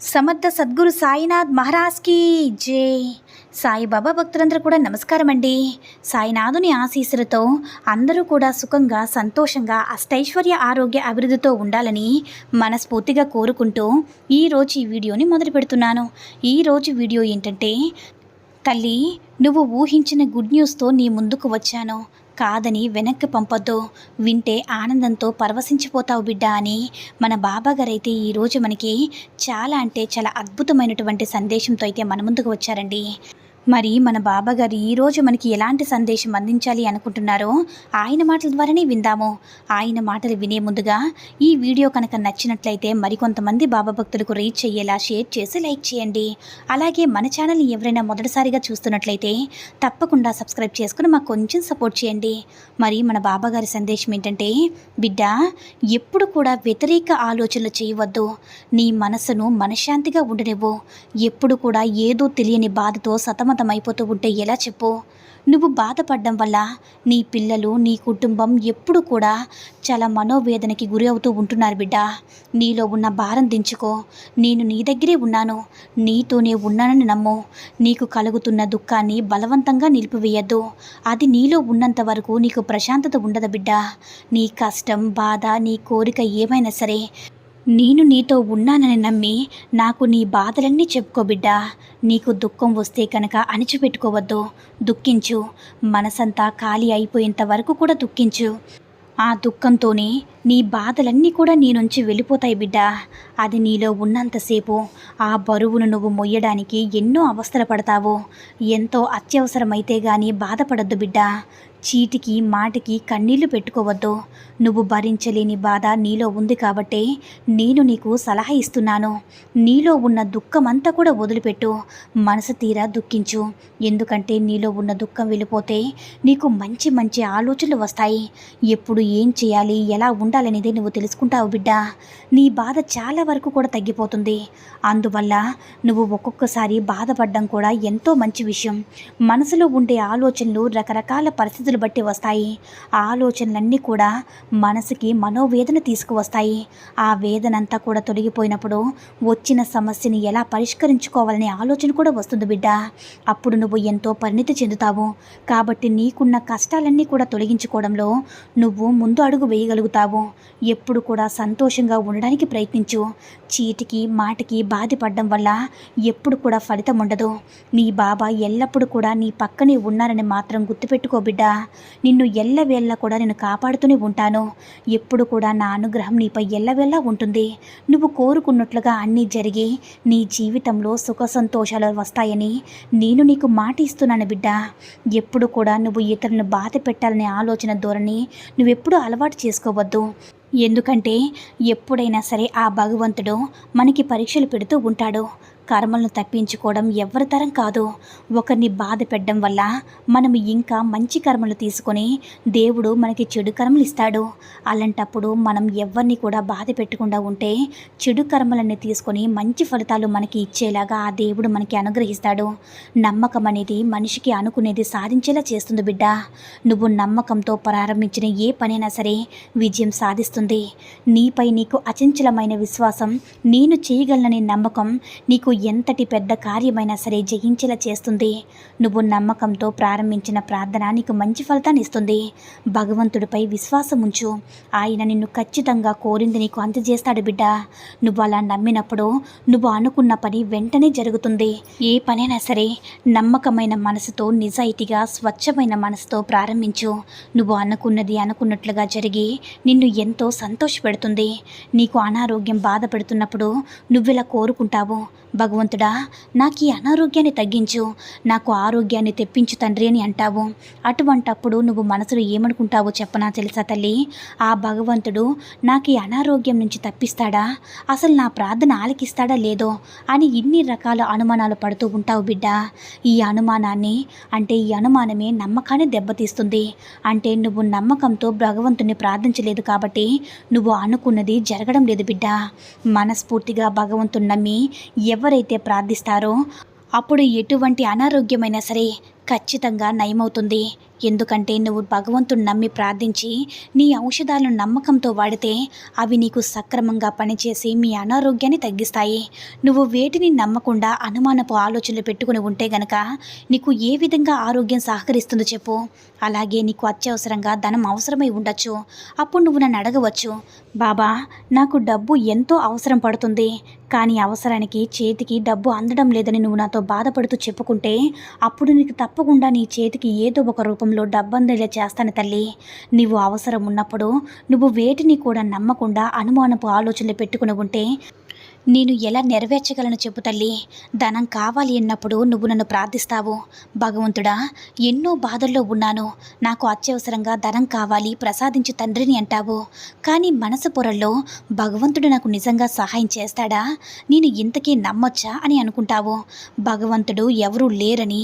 సమర్థ సద్గురు సాయినాథ్ మహారాజ్కి జై. సాయిబాబా భక్తులందరూ కూడా నమస్కారం అండి సాయినాథుని ఆశీస్సులతో అందరూ కూడా సుఖంగా సంతోషంగా అష్టైశ్వర్య ఆరోగ్య అభివృద్ధితో ఉండాలని మనస్ఫూర్తిగా కోరుకుంటూ ఈరోజు ఈ వీడియోని మొదలు పెడుతున్నాను. ఈరోజు వీడియో ఏంటంటే తల్లి నువ్వు ఊహించిన గుడ్ న్యూస్తో నీ ముందుకు వచ్చాను. కాదని వెనక్కి పంపొద్దు. వింటే ఆనందంతో పరవశించిపోతావు బిడ్డ అని మన బాబాగారైతే ఈరోజు మనకి చాలా అంటే చాలా అద్భుతమైనటువంటి సందేశంతో అయితే మన ముందుకు వచ్చారండి. మరి మన బాబాగారు ఈరోజు మనకి ఎలాంటి సందేశం అందించాలి అనుకుంటున్నారో ఆయన మాటల ద్వారానే విందాము. ఆయన మాటలు వినే ముందుగా ఈ వీడియో కనుక నచ్చినట్లయితే మరికొంతమంది బాబా భక్తులకు రీచ్ అయ్యేలా షేర్ చేసి లైక్ చేయండి. అలాగే మన ఛానల్ని ఎవరైనా మొదటిసారిగా చూస్తున్నట్లయితే తప్పకుండా సబ్స్క్రైబ్ చేసుకుని మాకు కొంచెం సపోర్ట్ చేయండి. మరి మన బాబాగారి సందేశం ఏంటంటే బిడ్డ ఎప్పుడు కూడా వ్యతిరేక ఆలోచనలు చేయవద్దు. నీ మనసును మనశ్శాంతిగా ఉండనివ్వు. ఎప్పుడు కూడా ఏదో తెలియని బాధతో సతమ సతమతమైపోతూ ఉంటే ఎలా చెప్పు? నువ్వు బాధపడడం వల్ల నీ పిల్లలు నీ కుటుంబం ఎప్పుడు కూడా చాలా మనోవేదనకి గురి అవుతూ ఉంటున్నారు బిడ్డ. నీలో ఉన్న భారం దించుకో. నేను నీ దగ్గరే ఉన్నాను. నీతోనే ఉన్నానని నమ్ము. నీకు కలుగుతున్న దుఃఖాన్ని బలవంతంగా నిలిపివేయద్దు. అది నీలో ఉన్నంత వరకు నీకు ప్రశాంతత ఉండదు బిడ్డ. నీ కష్టం బాధ నీ కోరిక ఏమైనా సరే నేను నీతో ఉన్నానని నమ్మి నాకు నీ బాధలన్నీ చెప్పుకో బిడ్డా. నీకు దుఃఖం వస్తే కనుక అణిచిపెట్టుకోవద్దు. దుఃఖించు. మనసంతా ఖాళీ అయిపోయేంత వరకు కూడా దుఃఖించు. ఆ దుఃఖంతోనే నీ బాధలన్నీ కూడా నీ నుంచి వెళ్ళిపోతాయి బిడ్డ. అది నీలో ఉన్నంతసేపు ఆ బరువును నువ్వు మొయ్యడానికి ఎన్నో అవస్థలు పడతావు. ఎంతో అత్యవసరమైతే గానీ బాధపడద్దు బిడ్డ. చీటికి మాటికి కన్నీళ్ళు పెట్టుకోవద్దు. నువ్వు భరించలేని బాధ నీలో ఉంది కాబట్టే నేను నీకు సలహా ఇస్తున్నాను. నీలో ఉన్న దుఃఖమంతా కూడా వదిలిపెట్టు. మనసు తీరా దుఃఖించు. ఎందుకంటే నీలో ఉన్న దుఃఖం వెళ్ళిపోతే నీకు మంచి మంచి ఆలోచనలు వస్తాయి. ఎప్పుడు ఏం చేయాలి ఎలా ఉండాలనేది నువ్వు తెలుసుకుంటావు బిడ్డ. నీ బాధ చాలా వరకు కూడా తగ్గిపోతుంది. అందువల్ల నువ్వు ఒక్కొక్కసారి బాధపడడం కూడా ఎంతో మంచి విషయం. మనసులో ఉండే ఆలోచనలు రకరకాల పరిస్థితులు బట్టి వస్తాయి. ఆ ఆలోచనలన్నీ కూడా మనసుకి మనోవేదన తీసుకువస్తాయి. ఆ వేదన అంతా కూడా తొలగిపోయినప్పుడు వచ్చిన సమస్యని ఎలా పరిష్కరించుకోవాలనే ఆలోచన కూడా వస్తుంది బిడ్డ. అప్పుడు నువ్వు ఎంతో పరిణితి చెందుతావు. కాబట్టి నీకున్న కష్టాలన్నీ కూడా తొలగించుకోవడంలో నువ్వు ముందు అడుగు వేయగలుగుతావు. ఎప్పుడు కూడా సంతోషంగా ఉండడానికి ప్రయత్నించు. చీటికి మాటికి బాధపడడం వల్ల ఎప్పుడు కూడా ఫలితం ఉండదు. నీ బాబా ఎల్లప్పుడూ కూడా నీ పక్కనే ఉన్నారని మాత్రం గుర్తుపెట్టుకో బిడ్డా. నిన్ను ఎల్లవేళ్ళ కూడా నేను కాపాడుతూనే ఉంటాను. ఎప్పుడు కూడా నా అనుగ్రహం నీపై ఎల్లవేళ్ళ ఉంటుంది. నువ్వు కోరుకున్నట్లుగా అన్నీ జరిగి నీ జీవితంలో సుఖ సంతోషాలు వస్తాయని నేను నీకు మాట ఇస్తున్నాను బిడ్డ. ఎప్పుడు కూడా నువ్వు ఇతరులను బాధ పెట్టాలనే ఆలోచన ధోరణి నువ్వెప్పుడు అలవాటు చేసుకోవద్దు. ఎందుకంటే ఎప్పుడైనా సరే ఆ భగవంతుడు మనకి పరీక్షలు పెడుతూ ఉంటాడు. కర్మలను తప్పించుకోవడం ఎవరి తరం కాదు. ఒకరిని బాధ పెట్టడం వల్ల మనం ఇంకా మంచి కర్మలు తీసుకొని దేవుడు మనకి చెడు కర్మలు ఇస్తాడు. అలాంటప్పుడు మనం ఎవరిని కూడా బాధ పెట్టకుండా ఉంటే చెడు కర్మలన్నీ తీసుకొని మంచి ఫలితాలు మనకి ఇచ్చేలాగా ఆ దేవుడు మనకి అనుగ్రహిస్తాడు. నమ్మకం అనేది మనిషికి అనుకునేది సాధించేలా చేస్తుంది బిడ్డ. నువ్వు నమ్మకంతో ప్రారంభించిన ఏ పనైనా సరే విజయం సాధిస్తుంది. నీపై నీకు అచంచలమైన విశ్వాసం నేను చేయగలననే నమ్మకం నీకు ఎంతటి పెద్ద కార్యమైనా సరే జయించేలా చేస్తుంది. నువ్వు నమ్మకంతో ప్రారంభించిన ప్రార్థన నీకు మంచి ఫలితాన్ని ఇస్తుంది. భగవంతుడిపై విశ్వాసం ఉంచు. ఆయన నిన్ను ఖచ్చితంగా కోరింది నీకు అందజేస్తాడు బిడ్డ. నువ్వు అలా నమ్మినప్పుడు నువ్వు అనుకున్న పని వెంటనే జరుగుతుంది. ఏ పనైనా సరే నమ్మకమైన మనసుతో నిజాయితీగా స్వచ్ఛమైన మనసుతో ప్రారంభించు. నువ్వు అనుకున్నది అనుకున్నట్లుగా జరిగి నిన్ను ఎంతో సంతోషపెడుతుంది. నీకు అనారోగ్యం బాధ పెడుతున్నప్పుడు నువ్విలా కోరుకుంటావు. భగవంతుడా నాకు ఈ అనారోగ్యాన్ని తగ్గించు. నాకు ఆరోగ్యాన్ని తెప్పించు తండ్రి అని అంటావు. అటువంటప్పుడు నువ్వు మనసులో ఏమనుకుంటావో చెప్పనా తెలుసా తల్లి? ఆ భగవంతుడు నాకు ఈ అనారోగ్యం నుంచి తప్పిస్తాడా? అసలు నా ప్రార్థన ఆలకిస్తాడా లేదో? అని ఇన్ని రకాల అనుమానాలు పడుతూ ఉంటావు బిడ్డ. ఈ అనుమానాన్ని అంటే ఈ అనుమానమే నమ్మకాన్ని దెబ్బతీస్తుంది. అంటే నువ్వు నమ్మకంతో భగవంతుని ప్రార్థించలేదు కాబట్టి నువ్వు అనుకున్నది జరగడం లేదు బిడ్డ. మనస్ఫూర్తిగా భగవంతుని నమ్మి ఎవరైతే ప్రార్థిస్తారో అప్పుడు ఎటువంటి అనారోగ్యమైనా సరే ఖచ్చితంగా నయమవుతుంది. ఎందుకంటే నువ్వు భగవంతుని నమ్మి ప్రార్థించి నీ ఔషధాలను నమ్మకంతో వాడితే అవి నీకు సక్రమంగా పనిచేసి మీ అనారోగ్యాన్ని తగ్గిస్తాయి. నువ్వు వేటిని నమ్మకుండా అనుమానపు ఆలోచనలు పెట్టుకుని ఉంటే గనక నీకు ఏ విధంగా ఆరోగ్యం సహకరిస్తుందో చెప్పు. అలాగే నీకు అత్యవసరంగా ధనం అవసరమై ఉండొచ్చు. అప్పుడు నువ్వు నన్ను అడగవచ్చు బాబా నాకు డబ్బు ఎంతో అవసరం పడుతుంది. కానీ అవసరానికి చేతికి డబ్బు అందడం లేదని నువ్వు నాతో బాధపడుతూ చెప్పుకుంటే అప్పుడు నీకు తప్పకుండా నీ చేతికి ఏదో ఒక రూపం రూపంలో డబ్బు చేస్తాను తల్లి. నీవు అవసరం ఉన్నప్పుడు నువ్వు వేటిని కూడా నమ్మకుండా అనుమానపు ఆలోచనలు పెట్టుకుని ఉంటే నేను ఎలా నెరవేర్చగలను చెప్పు తల్లి. ధనం కావాలి అన్నప్పుడు నువ్వు నన్ను ప్రార్థిస్తావు. భగవంతుడా ఎన్నో బాధల్లో ఉన్నాను. నాకు అత్యవసరంగా ధనం కావాలి ప్రసాదించు తండ్రిని అంటావు. కానీ మనసు పొరల్లో భగవంతుడు నాకు నిజంగా సహాయం చేస్తాడా? నేను ఇంతకీ నమ్మొచ్చా అని అనుకుంటావు. భగవంతుడు ఎవరూ లేరని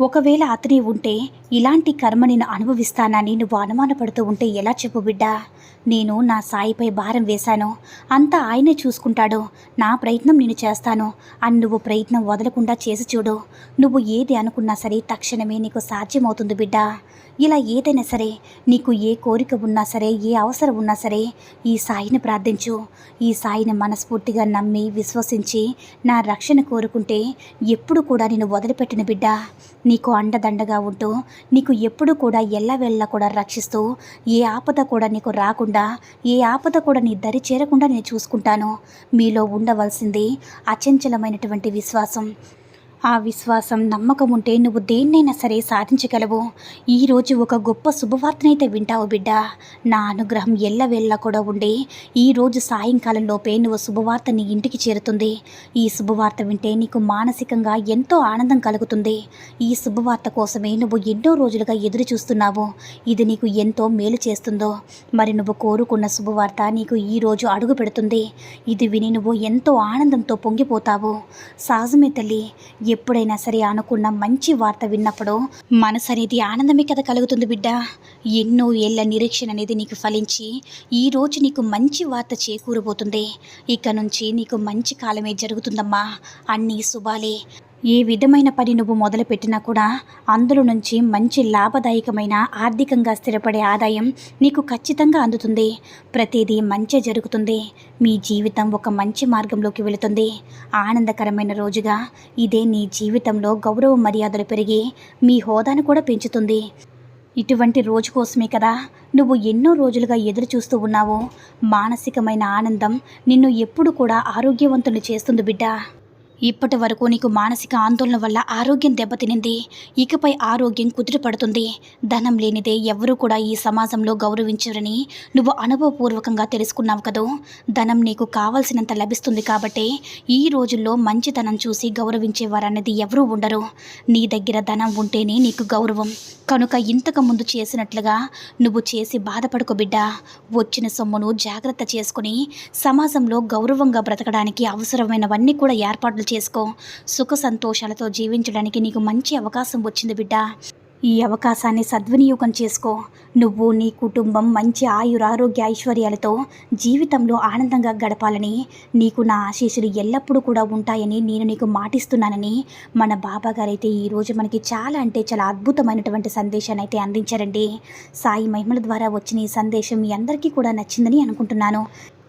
ఒకవేళ అతని ఉంటే ఇలాంటి కర్మ నేను అనుభవిస్తానని నువ్వు అనుమానపడుతూ ఉంటే ఎలా చెప్పు బిడ్డా? నేను నా సాయిపై భారం వేశాను. అంతా ఆయనే చూసుకుంటాడు. నా ప్రయత్నం నేను చేస్తాను. అని నువ్వు ప్రయత్నం వదలకుండా చేసి చూడు. నువ్వు ఏది అనుకున్నా సరే తక్షణమే నీకు సాధ్యమవుతుంది బిడ్డా. ఇలా ఏదైనా సరే నీకు ఏ కోరిక ఉన్నా సరే ఏ అవసరం ఉన్నా సరే ఈ సాయిని ప్రార్థించు. ఈ సాయిని మనస్ఫూర్తిగా నమ్మి విశ్వసించి నా రక్షణ కోరుకుంటే ఎప్పుడు కూడా నేను వదిలిపెట్టిన బిడ్డ. నీకు అండదండగా ఉంటూ నీకు ఎప్పుడు కూడా ఎల్లవెళ్ళ కూడా రక్షిస్తూ ఏ ఆపద కూడా నీకు రాకుండా ఏ ఆపద కూడా నీ దరి చేరకుండా నేను చూసుకుంటాను. మీలో ఉండవలసింది అచంచలమైనటువంటి విశ్వాసం. ఆ విశ్వాసం నమ్మకం ఉంటే నువ్వు దేన్నైనా సరే సాధించగలవు. ఈరోజు ఒక గొప్ప శుభవార్తనైతే వింటావు బిడ్డ. నా అనుగ్రహం ఎల్లవేళ్ళ కూడా ఉండి. ఈరోజు సాయంకాలంలోపే నువ్వు శుభవార్త నీ ఇంటికి చేరుతుంది. ఈ శుభవార్త వింటే నీకు మానసికంగా ఎంతో ఆనందం కలుగుతుంది. ఈ శుభవార్త కోసమే నువ్వు ఎన్నో రోజులుగా ఎదురు చూస్తున్నావు ఇది నీకు ఎంతో మేలు చేస్తుందో. మరి నువ్వు కోరుకున్న శుభవార్త నీకు ఈరోజు అడుగు పెడుతుంది. ఇది విని నువ్వు ఎంతో ఆనందంతో పొంగిపోతావు. సహజమే తల్లి ఎప్పుడైనా సరే అనుకున్న మంచి వార్త విన్నప్పుడు మనసు అనేది ఆనందమే కదా కలుగుతుంది బిడ్డ. ఎన్నో ఏళ్ళ నిరీక్షణ అనేది నీకు ఫలించి ఈరోజు నీకు మంచి వార్త చేకూరబోతుంది. ఇక నుంచి నీకు మంచి కాలమే జరుగుతుందమ్మా. అన్నీ శుభాలే. ఏ విధమైన పని నువ్వు మొదలుపెట్టినా కూడా అందులో నుంచి మంచి లాభదాయకమైన ఆర్థికంగా స్థిరపడే ఆదాయం నీకు ఖచ్చితంగా అందుతుంది. ప్రతిదీ మంచి జరుగుతుంది. మీ జీవితం ఒక మంచి మార్గంలోకి వెళుతుంది. ఆనందకరమైన రోజుగా ఇదే నీ జీవితంలో గౌరవ మర్యాదలు పెరిగి మీ హోదాను కూడా పెంచుతుంది. ఇటువంటి రోజు కోసమే కదా నువ్వు ఎన్నో రోజులుగా ఎదురు చూస్తూ ఉన్నావు. మానసికమైన ఆనందం నిన్ను ఎప్పుడు కూడా ఆరోగ్యవంతుని చేస్తుంది బిడ్డ. ఇప్పటి వరకు నీకు మానసిక ఆందోళన వల్ల ఆరోగ్యం దెబ్బతినింది. ఇకపై ఆరోగ్యం కుదిరిపడుతుంది ధనం లేనిదే ఎవరూ కూడా ఈ సమాజంలో గౌరవించరని నువ్వు అనుభవపూర్వకంగా తెలుసుకున్నావు కదూ? ధనం నీకు కావలసినంత లభిస్తుంది కాబట్టి ఈ రోజుల్లో మంచితనం చూసి గౌరవించేవారనేది ఎవరూ ఉండరు. నీ దగ్గర ధనం ఉంటేనే నీకు గౌరవం. కనుక ఇంతకు ముందు చేసినట్లుగా నువ్వు చేసి బాధపడుకో బిడ్డ. వచ్చిన సొమ్మును జాగ్రత్త చేసుకుని సమాజంలో గౌరవంగా బ్రతకడానికి అవసరమైనవన్నీ కూడా ఏర్పాట్లు చేసుకో. సుఖ సంతోషాలతో జీవించడానికి నీకు మంచి అవకాశం వచ్చింది బిడ్డ. ఈ అవకాశాన్ని సద్వినియోగం చేసుకో. నువ్వు నీ కుటుంబం మంచి ఆయురారోగ్య ఐశ్వర్యాలతో జీవితంలో ఆనందంగా గడపాలని నీకు నా ఆశీస్సులు ఎల్లప్పుడూ కూడా ఉంటాయని నేను నీకు మాటిస్తున్నానని మన బాబా గారైతే ఈరోజు మనకి చాలా అంటే చాలా అద్భుతమైనటువంటి సందేశాన్ని అయితే అందించారండి. సాయి మహిమల ద్వారా వచ్చిన ఈ సందేశం మీ అందరికీ కూడా నచ్చిందని అనుకుంటున్నాను.